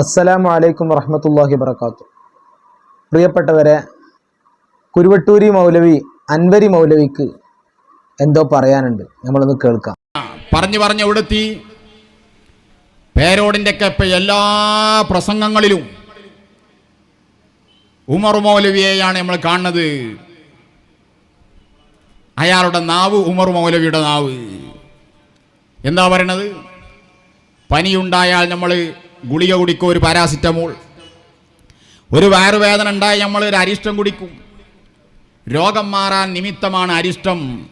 അസ്സലാമു അലൈക്കും വറഹമത്തല്ലാഹി വർക്കാത്തു പ്രിയപ്പെട്ടവരെ കുരുവട്ടൂരി മൗലവി അൻവരി മൗലവിക്ക് എന്തോ പറയാനുണ്ട്. നമ്മളൊന്ന് കേൾക്കാം. പറഞ്ഞു പറഞ്ഞ എവിടെത്തി പേരോടിന്റെ കപ്പ എല്ലാ പ്രസംഗങ്ങളിലും ഉമർ മൗലവിയെയാണ് നമ്മൾ കാണുന്നത്. അയാളുടെ നാവ് ഉമർ മൗലവിയുടെ നാവ്. എന്താ പറയണത്? പനിയുണ്ടായാൽ നമ്മൾ ഗുളിക കുടിക്കും ഒരു പാരാസിറ്റമോൾ. ഒരു വയറുവേദന ഉണ്ടായി നമ്മൾ ഒരു അരിഷ്ടം കുടിക്കും. രോഗം മാറാൻ നിമിത്തമാണ് അരിഷ്ടം.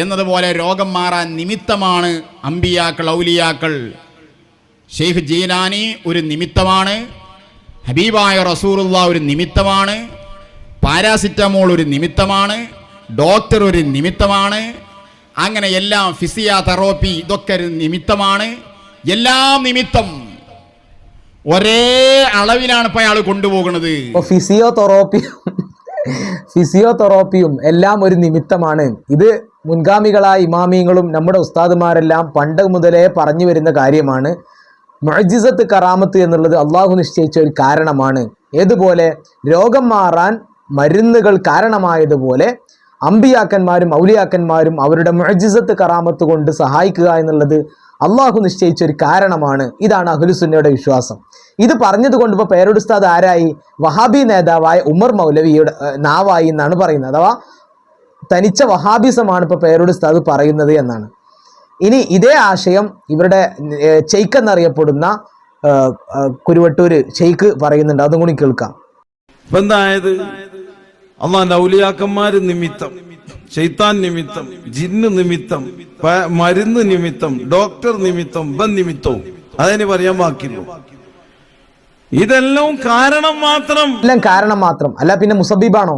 എന്നതുപോലെ രോഗം മാറാൻ നിമിത്തമാണ് അമ്പിയാക്കൾ ഔലിയാക്കൾ. ഷെയ്ഖ് ജീലാനി ഒരു നിമിത്തമാണ്. ഹബീബായ റസൂറുള്ള ഒരു നിമിത്തമാണ്. പാരാസിറ്റമോൾ ഒരു നിമിത്തമാണ്. ഡോക്ടർ ഒരു നിമിത്തമാണ്. അങ്ങനെ എല്ലാം ഫിസിയോതെറാപ്പി ഇതൊക്കെ ഒരു നിമിത്തമാണ്. എല്ലാം നിമിത്തം. ഒരേ അളവിലാണ് ഇപ്പൊ അയാൾ കൊണ്ടുപോകുന്നത്. ഫിസിയോതെറാപ്പിയും ഫിസിയോതെറാപ്പിയും എല്ലാം ഒരു നിമിത്തമാണ്. ഇത് മുൻഗാമികളായ ഇമാമിയങ്ങളും നമ്മുടെ ഉസ്താദുമാരെല്ലാം പണ്ട് മുതലേ പറഞ്ഞു വരുന്ന കാര്യമാണ്. മൊജിസത്ത് കറാമത്ത് എന്നുള്ളത് അള്ളാഹു നിശ്ചയിച്ച ഒരു കാരണമാണ്. ഏതുപോലെ രോഗം മാറാൻ മരുന്നുകൾ കാരണമായതുപോലെ അമ്പിയാക്കന്മാരും ഔലിയാക്കന്മാരും അവരുടെ മൊജിസത്ത് കറാമത്ത് കൊണ്ട് സഹായിക്കുക എന്നുള്ളത് അള്ളാഹു നിശ്ചയിച്ച ഒരു കാരണമാണ്. ഇതാണ് അഹുലുസുന്നയുടെ വിശ്വാസം. ഇത് പറഞ്ഞത് കൊണ്ട് ഇപ്പോൾ പേരുടുസ്താദ് ആരായി? വഹാബി നേതാവായ ഉമർ മൗലവിയുടെ നാവായി എന്നാണ് പറയുന്നത്. അഥവാ തനിച്ച വഹാബിസമാണ് ഇപ്പോൾ പേരോട് ഉസ്താദ് പറയുന്നത് എന്നാണ്. ഇനി ഇതേ ആശയം ഇവരുടെ ചെയ്ക്കെന്നറിയപ്പെടുന്ന ചെയ്ക്ക് കുരുവട്ടൂര് ഷെയ്ഖ് പറയുന്നുണ്ട്. അതും കൂടി കേൾക്കാം. അള്ളാന്റെ ഔലിയാക്കന്മാര് നിമിത്തം ശൈത്താൻ നിമിത്തം ജിന്ന് നിമിത്തം മരുന്ന് നിമിത്തം ഡോക്ടർ നിമിത്തം ബൻ നിമിത്തവും. അതിന് പറയാൻ ബാക്കിയുള്ളൂ. ഇതെല്ലാം കാരണം മാത്രം. എല്ലാം കാരണം മാത്രം. അല്ല പിന്നെ മുസബീബാണോ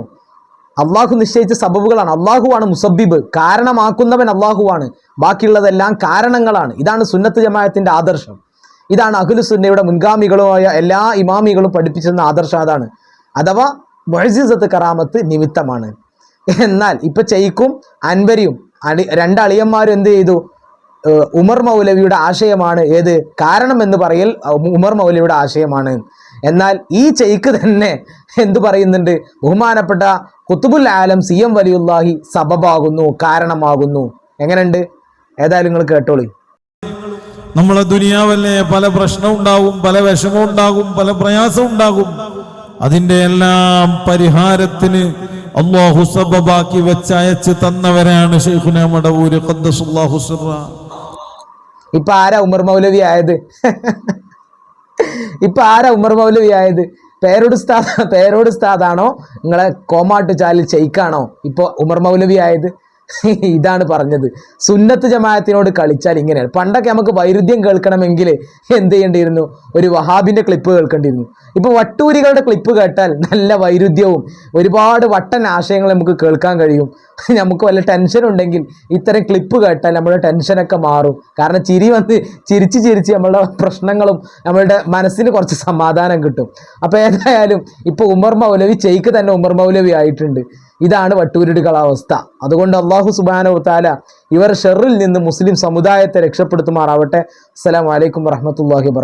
അള്ളാഹു നിശ്ചയിച്ച സബബുകളാണ്. അള്ളാഹുവാണ് മുസബീബ് കാരണമാക്കുന്നവൻ അള്ളാഹുവാണ്. ബാക്കിയുള്ളതെല്ലാം കാരണങ്ങളാണ്. ഇതാണ് സുന്നത്ത് ജമായത്തിന്റെ ആദർശം. ഇതാണ് അഖിലു സുന്നയുടെ മുൻഗാമികളുമായ എല്ലാ ഇമാമികളും പഠിപ്പിച്ചിരുന്ന ആദർശം അതാണ്. അഥവാ മൊഹസിസത്ത് കറാമത്ത് നിമിത്തമാണ്. എന്നാൽ ഇപ്പൊ ചെയ്ക്കും അൻവരിയും രണ്ട് അളിയന്മാരും എന്ത് ചെയ്തു? ഉമർ മൗലവിയുടെ ആശയമാണ് ഏത്? കാരണം എന്ന് പറയൽ ഉമർ മൗലവിയുടെ ആശയമാണ്. എന്നാൽ ഈ ചെയ്ക്ക് തന്നെ എന്തു പറയുന്നുണ്ട്? ബഹുമാനപ്പെട്ട കുത്തുബുൽ ആലം സി എം വലിയുല്ലാഹി സബബാകുന്നു കാരണമാകുന്നു. എങ്ങനെയുണ്ട്? ഏതായാലും നിങ്ങൾ കേട്ടോളി. നമ്മളെ ദുനിയാവല്ലേ? പല പ്രശ്നവും ഉണ്ടാകും പല വിഷമവും ഉണ്ടാകും പല പ്രയാസവും ഉണ്ടാകും. അതിന്റെ എല്ലാം പരിഹാരത്തിന് അള്ളാഹു സബബാക്കി വെച്ച് അയച്ച് തന്നവരാണ് ഇപ്പൊ ആരാ ഉമർ മൗലവി ആയത്? ഇപ്പൊ ആരാ ഉമർ മൗലവി ആയത്? പേരോട് സ്ഥാ പേരോട് സ്ഥാദാണോ നിങ്ങളെ കോമാട്ട് ചാലിൽ ചെയ്ക്കാണോ ഇപ്പൊ ഉമർ മൗലവി ആയത്? ഇതാണ് പറഞ്ഞത്. സുന്നത്ത് ജമാഅത്തിനോട് കളിച്ചാൽ ഇങ്ങനെയാണ്. പണ്ടൊക്കെ നമുക്ക് വൈരുദ്ധ്യം കേൾക്കണമെങ്കിൽ എന്ത് ചെയ്യേണ്ടിയിരുന്നു? ഒരു വഹാബിന്റെ ക്ലിപ്പ് കേൾക്കേണ്ടിയിരുന്നു. ഇപ്പൊ വട്ടൂരികളുടെ ക്ലിപ്പ് കേട്ടാൽ നല്ല വൈരുദ്ധ്യവും ഒരുപാട് വട്ടൻ ആശയങ്ങൾ നമുക്ക് കേൾക്കാൻ കഴിയും. നമുക്ക് വല്ല ടെൻഷൻ ഉണ്ടെങ്കിൽ ഇത്തരം ക്ലിപ്പ് കേട്ടാൽ നമ്മുടെ ടെൻഷനൊക്കെ മാറും. കാരണം ചിരി വന്ന് ചിരിച്ച് ചിരിച്ച് നമ്മളുടെ പ്രശ്നങ്ങളും നമ്മളുടെ മനസ്സിന് കുറച്ച് സമാധാനം കിട്ടും. അപ്പോൾ ഏതായാലും ഇപ്പോൾ ഉമർ മൗലവി ചെയ്ക്ക് തന്നെ ഉമർ മൗലവി ആയിട്ടുണ്ട്. ഇതാണ് വട്ടൂരിടുകളുടെ അവസ്ഥ അതുകൊണ്ട് അള്ളാഹു സുബാനവത്താല താല ഇവർ ഷെറിൽ നിന്ന് മുസ്ലിം സമുദായത്തെ രക്ഷപ്പെടുത്തുമാറാവട്ടെ. അസ്സലാമു അലൈക്കും വറഹമത്തല്ലാഹി